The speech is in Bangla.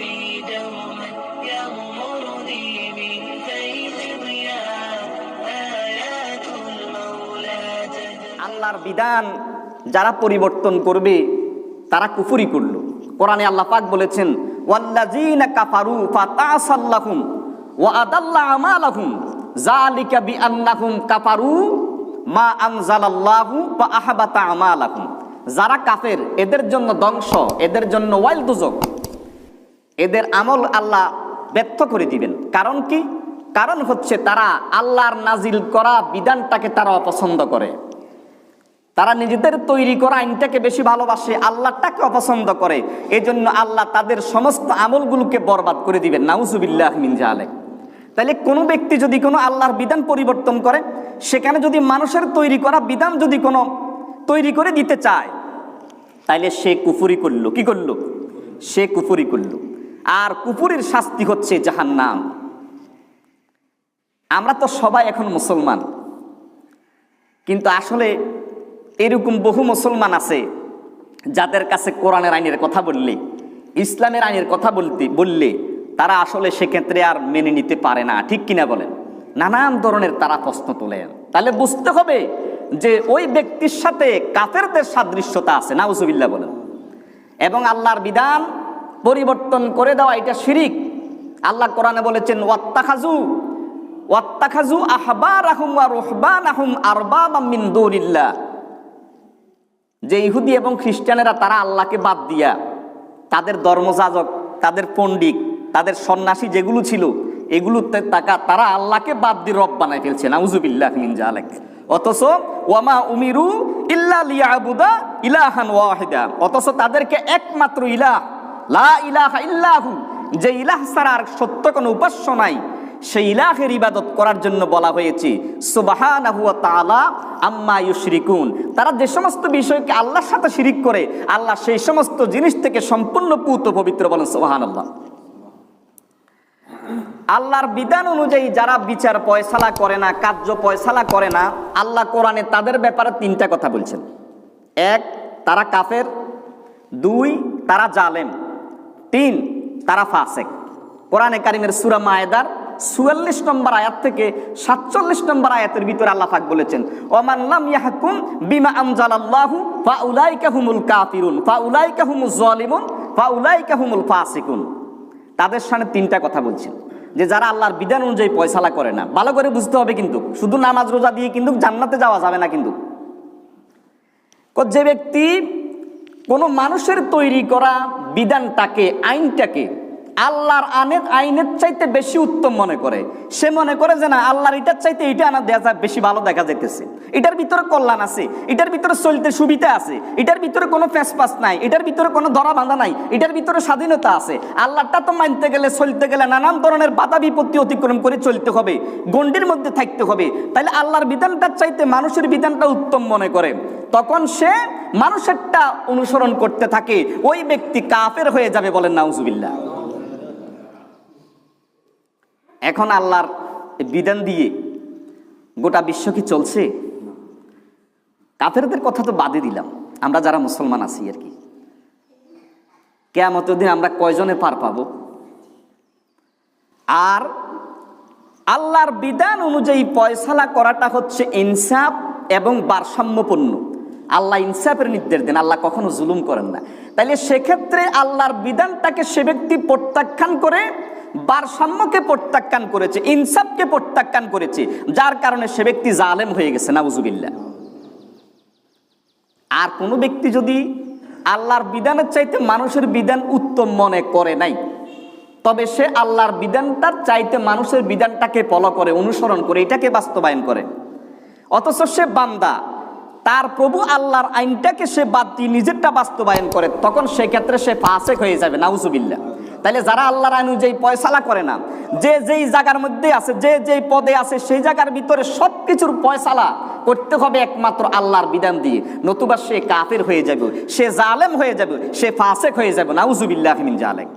ربي دوما يغمرني من فيض ضياء آيات المولى تجري আল্লাহর বিধান যারা পরিবর্তন করবে তারা কুফুরি করলো কোরআনে আল্লাহ পাক বলেছেন ওয়াল্লাযীনা কাফারু ফাতাসাল্লাহুম ওয়া আদাল্লা আমালাহুম যালিকা বিআন্নাহুম কাফারু মা আনজালাল্লাহু ফা আহবাতা আমালাহুম যারা কাফের এদের জন্য ধ্বংস এদের জন্য ওয়াইল দুজক এদের আমল আল্লাহ ব্যর্থ করে দিবেন। কারণ কি? কারণ হচ্ছে তারা আল্লাহর নাজিল করা বিধানটাকে তারা অপছন্দ করে। তারা নিজেদের তৈরি করা আইনটাকে বেশি ভালোবাসে, আল্লাহটাকে অপছন্দ করে। এজন্য আল্লাহ তাদের সমস্ত আমলগুলোকে বরবাদ করে দিবেন। নাউজুবিল্লাহ মিন জালেক তাহলে কোনো ব্যক্তি যদি কোনো আল্লাহর বিধান পরিবর্তন করে, সেখানে যদি মানুষের তৈরি করা বিধান যদি কোনো তৈরি করে দিতে চায় তাইলে সে কুফুরি করল। কি করল? সে কুফুরি করল। আর কুফুরির শাস্তি হচ্ছে জাহান্নাম। আমরা তো সবাই এখন মুসলমান। কিন্তু আসলে এরকম বহু মুসলমান আছে যাদের কাছে কোরআনের আইনের কথা বললে, ইসলামের আইনের কথা বলতে, বললে তারা আসলে সেক্ষেত্রে আর মেনে নিতে পারে না। ঠিক কিনা বলেন? নানান ধরনের তারা প্রশ্ন তোলেন। তাহলে বুঝতে হবে যে ওই ব্যক্তির সাথে কাফেরদের সাদৃশ্যতা আছে, নাউজুবিল্লাহ বলেন। এবং আল্লাহর বিধান পরিবর্তন করে দেওয়া, এটা শিরিক। আল্লাহ কোরআনে বলেছেন ওয়াত্তা ওয়াত্তাখাজু ওয়াত্তাখাজু আহবার আহুম আর রহবান আহুম মিন দৌরিল্লাহ যে ইহুদি এবং খ্রিস্টানেরা, তারা আল্লাহকে বাদ দিয়া, তাদের ধর্মযাজক, তাদের পণ্ডিত, তাদের সন্ন্যাসী যেগুলো ছিল, এগুলোতে তাকা, তারা আল্লাহকে বাদ দিয়ে রব বানায় ফেলছে। নাউজুবিল্লাহ মিন জালেক অথচ, ওয়ামা উমিরু ইল্লা লিয়াবুদা ইলাহান ওয়াহিদা। অথচ তাদেরকে একমাত্র ইলাহ। লা ইলাহা ইল্লাহু, যে ইলাহ ছাড়া আর সত্য কোনো উপাস্য নাই, সেই ইলাহের ইবাদত করার জন্য বলা হয়েছে তাআলা আম্মা ইউশরিকুন। তারা যে সমস্ত বিষয়কে আল্লাহর সাথে শিরিক করে, আল্লাহ সেই সমস্ত জিনিস থেকে সম্পূর্ণ পুত পবিত্র বলেন সুবহানাল্লাহ। আল্লাহর বিধান অনুযায়ী যারা বিচার পয়সালা করে না, কার্য পয়সালা করে না, আল্লাহ কোরআনে তাদের ব্যাপারে তিনটা কথা বলছেন। এক, তারা কাফের। দুই, তারা জালেম। তিন তারা ফাসেক কোরআনে কারিমের সুরা মায়েদার চুয়াল্লিশ নম্বর আয়াত থেকে সাতচল্লিশ নম্বর আয়াতের ভিতরে আল্লাহ পাক বলেছেন ওমান্লাম ইয়াহকুম বিমা আমজালাল্লাহু ফা উলাইকা হুমুল কাফিরুন ফা উলাইকা হুমুজ জালিমুন ফা উলাইকা হুমুল ফাসিকুন। তাদের সামনে তিনটা কথা বলছেন, যে যারা আল্লাহর বিধান অনুযায়ী পয়সালা করে না, ভালো করে বুঝতে হবে কিন্তু, শুধু নামাজ রোজা দিয়ে কিন্তু জান্নাতে যাওয়া যাবে না কিন্তু। যে ব্যক্তি কোনো মানুষের তৈরি করা বিধানটাকে, আইনটাকে আল্লাহর আনের আইনের চাইতে বেশি উত্তম মনে করে। সে মনে করে যে না, আল্লাহর এটার চাইতে এটা আনা দেওয়া যায় বেশি ভালো দেখা যাইতেছে। এটার ভিতরে কল্যাণ আছে, এটার ভিতরে চলতে সুবিধা আছে, এটার ভিতরে কোনো ফ্যাসপাস নাই, এটার ভিতরে কোনো ধরা বাঁধা নাই, এটার ভিতরে স্বাধীনতা আছে। আল্লাহটা তো মানতে গেলে, চলতে গেলে নানান ধরনের বাধা বিপত্তি অতিক্রম করে চলতে হবে, গণ্ডির মধ্যে থাকতে হবে। তাহলে আল্লাহর বিধানটার চাইতে মানুষের বিধানটা উত্তম মনে করে। তখন সে মানুষেরটা অনুসরণ করতে থাকে, ওই ব্যক্তি কাফের হয়ে যাবে বলেন নাউজুবিল্লাহ। এখন আল্লাহর বিধান দিয়ে গোটা বিশ্ব কি চলছে? কাফেরদের কথা তো বাদে দিলাম, আমরা যারা মুসলমান আছি আর কি। কেয়ামতের দিন আমরা কয়জনে পার পাবো? আর আল্লাহর বিধান অনুযায়ী পয়সালা করাটা হচ্ছে ইনসাফ এবং ভারসাম্যপূর্ণ। আল্লাহ ইনসাফের নির্দেশ দেন, আল্লাহ কখনো জুলুম করেন না। তাইলে সেক্ষেত্রে আল্লাহর বিধানটাকে সে ব্যক্তি প্রত্যাখ্যান করে, ভারসাম্যকে প্রত্যাখ্যান করেছে, ইনসাফকে প্রত্যাখ্যান করেছে, যার কারণে সে ব্যক্তি জালেম হয়ে গেছে, নাউজুবিল্লাহ। আর কোনো ব্যক্তি যদি আল্লাহর বিধানের চাইতে মানুষের বিধান উত্তম মনে করে নাই, তবে সে আল্লাহর বিধানটার চাইতে মানুষের বিধানটাকে ফলো করে, অনুসরণ করে, এটাকে বাস্তবায়ন করে। অথচ সে বান্দা তার প্রভু আল্লাহর আইনটাকে সে বাদ দিয়ে নিজেরটা বাস্তবায়ন করে, তখন সেক্ষেত্রে সে ফাসেক হয়ে যাবে, নাউজুবিল্লাহ। তাইলে যারা আল্লাহর আইন অনুযায়ী পয়সালা করে না, যে যেই জায়গার মধ্যে আছে, যে যেই পদে আছে, সেই জায়গার ভিতরে সব কিছুর পয়সালা করতে হবে একমাত্র আল্লাহর বিধান দিয়ে। নতুবা সে কাফের হয়ে যাবে, সে জালেম হয়ে যাবে, সে ফাসেক হয়ে যাবে, নাউজুবিল্লাহ জালেক।